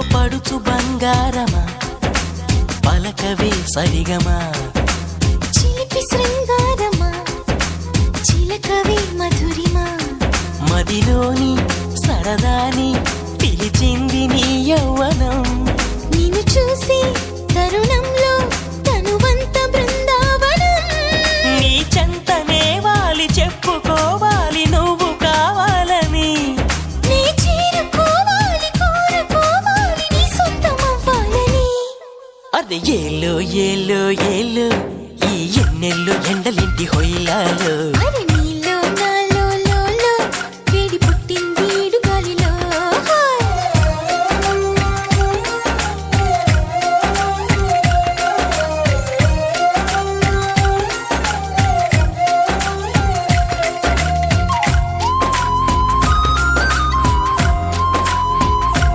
పడుచు బంగారమా? పలకవే సరిగమా? చిలిపి శృంగారమా? చిలకవే మధురిమా? మదిలోని అది ఏలో ఏలో ఏలో. ఈ ఎన్నెల్లో ఎండలింటి హొయ్యాలో